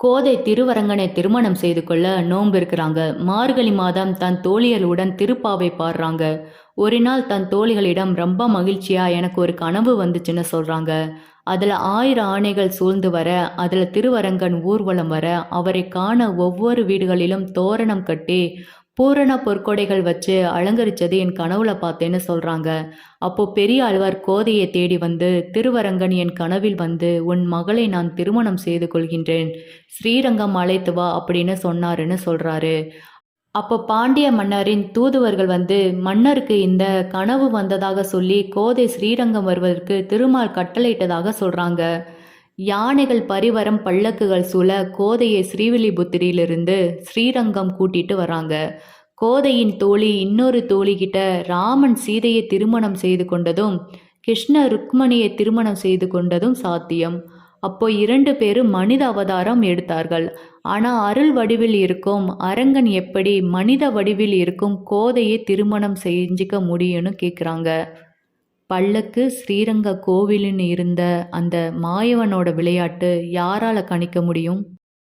கோதை திருவரங்கனை திருமணம் செய்து கொள்ள நோன்பு இருக்கிறாங்க. மார்கழி மாதம் தன் தோழிகளுடன் திருப்பாவை பாடுறாங்க. ஒரு நாள் தன் தோழிகளிடம் ரொம்ப மகிழ்ச்சியா எனக்கு ஒரு கனவு வந்துச்சுன்னு சொல்றாங்க. அதுல ஆயிரம் ஆணைகள் சூழ்ந்து வர அதுல திருவரங்கன் ஊர்வலம் வர அவரை காண ஒவ்வொரு வீடுகளிலும் தோரணம் கட்டி பூரண பொற்கொடைகள் வச்சு அலங்கரிச்சது என் கனவுல பார்த்தேன்னு சொல்றாங்க. அப்போ பெரிய ஆழ்வார் கோதையை தேடி வந்து திருவரங்கன் என் கனவில் வந்து உன் மகளை நான் திருமணம் செய்து கொள்கின்றேன். ஸ்ரீரங்கம் அழைத்து வா அப்படின்னு சொன்னாருன்னு சொல்றாரு. அப்போ பாண்டிய மன்னரின் தூதுவர்கள் வந்து மன்னருக்கு இந்த கனவு வந்ததாக சொல்லி கோதை ஸ்ரீரங்கம் வருவதற்கு திருமால் கட்டளையிட்டதாக சொல்றாங்க. யானைகள் பரிவரம் பல்லக்குகள் சூழ கோதையை ஸ்ரீவில்லிபுத்திரியிலிருந்து ஸ்ரீரங்கம் கூட்டிட்டு வராங்க கோதையின் தோழி இன்னொரு தோழிகிட்ட ராமன் சீதையை திருமணம் செய்து கொண்டதும் கிருஷ்ண ருக்மணியை திருமணம் செய்து கொண்டதும் சாத்தியம். அப்போ இரண்டு பேரும் மனித அவதாரம் எடுத்தார்கள். ஆனால் அருள் வடிவில் இருக்கும் அரங்கன் எப்படி மனித வடிவில் இருக்கும் கோதையை திருமணம் செஞ்சுக்க முடியும்னு கேட்குறாங்க பல்லக்கு ஸ்ரீரங்க கோவிலுன்னு இருந்த அந்த மாயவனோட விளையாட்டு யாரால கணிக்க முடியும்?